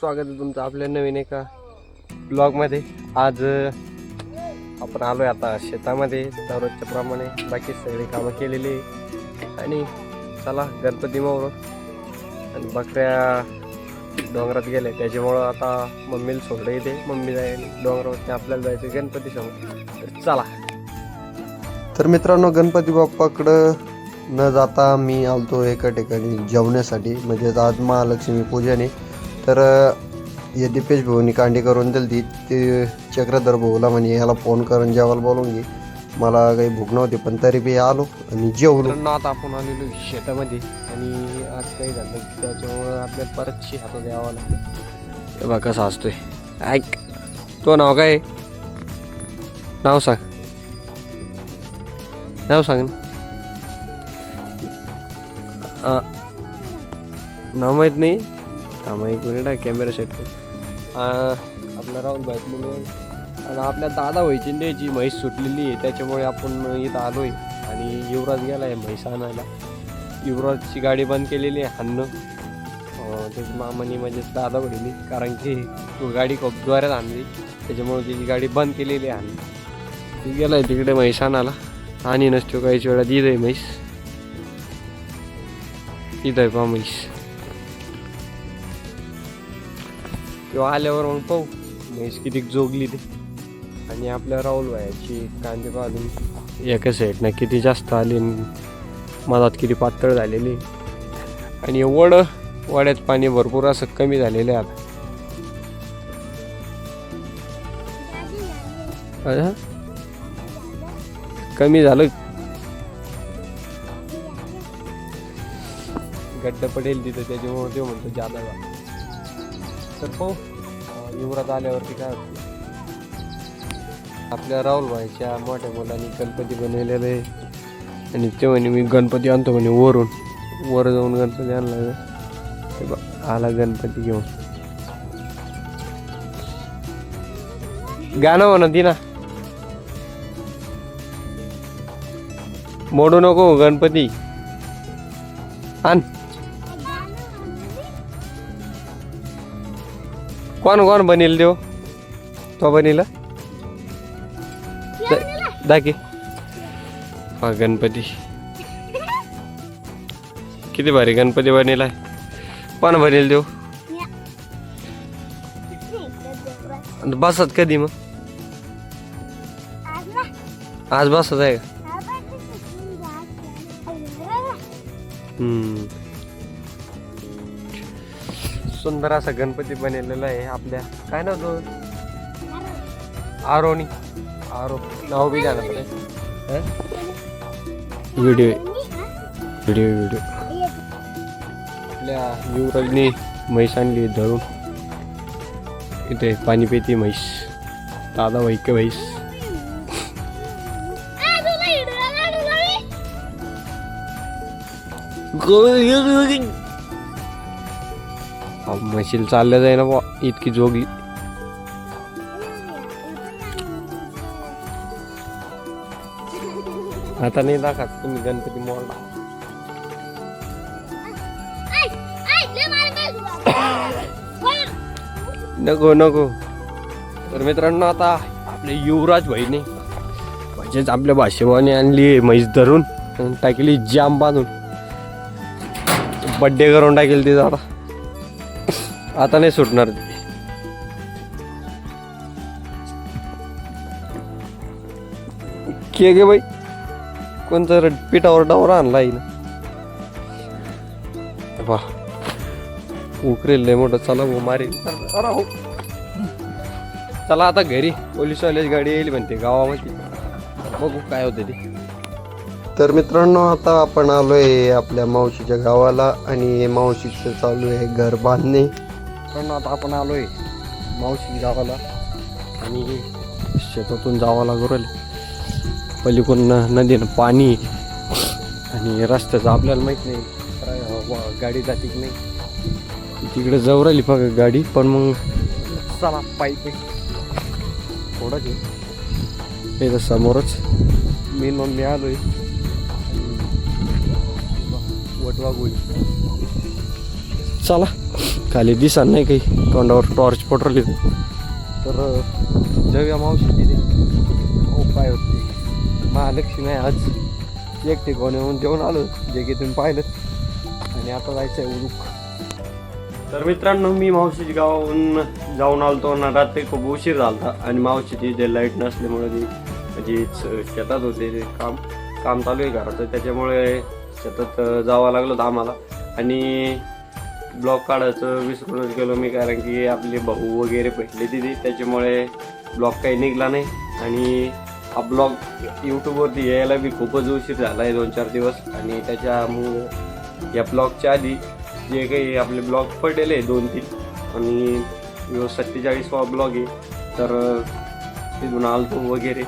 स्वागत आहे तुमचं आपल्या नवीन एका ब्लॉगमध्ये. आज आपण आलो आहे आता शेतामध्ये दररोजच्या प्रमाणे बाकी सगळी कामं केलेली आणि चला गणपती मोर आणि बकऱ्या डोंगरात गेले. त्याच्यामुळं आता मम्मीला सोडलं इथे. मम्मी जाईल डोंगरावरती आपल्याला जायचं गणपती समोर. तर चला. तर मित्रांनो गणपती बाप्पाकडं न जाता मी आलतो एका ठिकाणी जेवण्यासाठी. म्हणजेच आज महालक्ष्मी पूजन. तर अ, हे दिपेश भाऊनी कांडी करून दिली ती चक्रधर भाऊला म्हणे याला फोन करून जेवायला बोलवून घे. मला काही भूक नव्हती पण तरी बी आलो आणि जेवलो. ना आता आपण आलेलो शेतामध्ये आणि आज काही झालं त्याच्यामुळं आपल्याला परत शेतात द्यावं लागतं तेव्हा कसं कसा असतोय. ऐक तो नाव काय? नाव सांग. नाव सांग ना. नाव माहीत नाही. थांबा एक मिनिट आहे कॅमेरा सेट आपला राहुल भाई म्हणून आणि आपल्या दादा व्हायची द्यायची म्हैस सुटलेली आहे त्याच्यामुळे आपण इथं आलो आहे आणि युवराज गेला आहे म्हैस आणायला. युवराजची गाडी बंद केलेली आहे हाणणं. अं, त्याची मामानी म्हणजे दादा बहिणी कारण की तो गाडी खूप आणली. त्याच्यामुळे त्याची गाडी बंद केलेली आहे हाणणं. ती गेला आहे तिकडे म्हैस आणाला आणि नसतो काहीच वेळा दिलं आहे म्हैस. इथं आहे पहा म्हैस. किंवा आल्यावर मग पाहू. म्हैस किती जोगली ते. आणि आपल्या राहुल वयाची कांदे पाहून एका साईडनं किती जास्त आली मधात किती पातळ झालेली. आणि वड वड्यात पाणी भरपूर असं कमी झालेलं आहे आता. कमी झालं. गड्ड पडेल तिथं त्याच्यामुळे ते म्हणतो जादा झालं. तर पाहू युवरात युवराज आल्यावरती काय होतं? आपल्या राहुल भाईच्या मोठ्या मुलांनी गणपती बनवलेले. आहे आणि ते म्हणे मी गणपती आणतो म्हणे वरून. वर जाऊन गणपती आणला ते आला गणपती घेऊन. गाणं म्हणा ती ना मोडू नको गणपती. आण. कोण कोण बनेल देव? तो बनेल? दाखी. हा गणपती. किती भारी गणपती बनेल आहे कोण बनेल देव? बसत कधी मग? आज बसत आहे का? हम्म. सुंदर असा गणपती बनवलेला आहे आपल्या. काय नाव तो आरोनी. आरो. नाव बी ना व्हिडिओ. Video video. आपल्या युवराजने म्हैस आणली धरून इथे पाणी पिते म्हैस. दादा वैके म्हैस. अहो, म्हशील चालल्या जाईना बा इतकी जोगी. आता नाही दाखा तुम्ही गणपती मोडला. नको नको. तर मित्रांनो आता आपले युवराज भाईने म्हणजेच आपल्या भाषेवाने आणली म्हैस धरून टाकली जाम बांधून. बड्डे करून टाकेल तिथं आता. आता नाही सुटणार. के गे बाई कोणतं पिठावर डावर आणला आहे ना वा उकरेल लय मोठं. चला भाऊ मारेल अरे हो. चला आता घरी. पोलीसवाल्याची गाडी येईल म्हणते गावामध्ये. बघू काय होतं ते. तर मित्रांनो आता आपण आलोय आपल्या मावशीच्या गावाला आणि मावशीचं चालू आहे घर बांधणे. पण आता आपण आलोय मावशी गावाला. आणि शेतातून जावं लागू पलीकडून नदीनं पाणी. आणि रस्त्याचं आपल्याला माहीत नाही. हो, गाडी जाते की नाही. तिकडे जाऊ राहिली बघ गाडी पण मग चला पायी थोडंच आहे इथं समोरच. मी मग मी आलोय. वटवा गोळी चला. खाली दिसा नाही काही. तोंडावर टॉर्च पटरली तर जव्या मावशीची ते हो काय होते. महालक्ष्मी आहे आज. एक ठिकाणी येऊन जेवण आलो. जे की तुम्ही पाहिलं आणि आता जायचं आहे उरुक. तर मित्रांनो मी मावशीच्या गावाहून जाऊन आलतो ना रात्री खूप उशीर झाला आणि मावशीची जे लाइट नसल्यामुळे ती म्हणजे शेतात होते ते काम काम चालू आहे घराचं. त्याच्यामुळे शेतात जावं लागलं होतं आम्हाला. आणि ब्लॉग काढायचं विसरूनच गेलो मी कारण की आपले भाऊ वगैरे भेटले तिथे. त्याच्यामुळे ब्लॉग काही निघला नाही. आणि हा ब्लॉग यूट्यूबवरती यायला बी खूपच उशीर झाला आहे दोन चार दिवस. आणि त्याच्यामुळे या ब्लॉगच्या आधी जे काही आपले ब्लॉग पडलेले दोन तीन आणि यो सत्तेचाळीसवा ब्लॉग आहे तर तिथून आलतो वगैरे.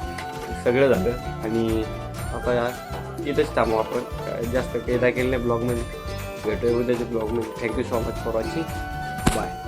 सगळं झालं. आणि आता या इथंच थांबू आपण. जास्त काही दाखल नाही ब्लॉगमध्ये. भेटूया उद्याच्या ब्लॉगमध्ये thank you so much for watching bye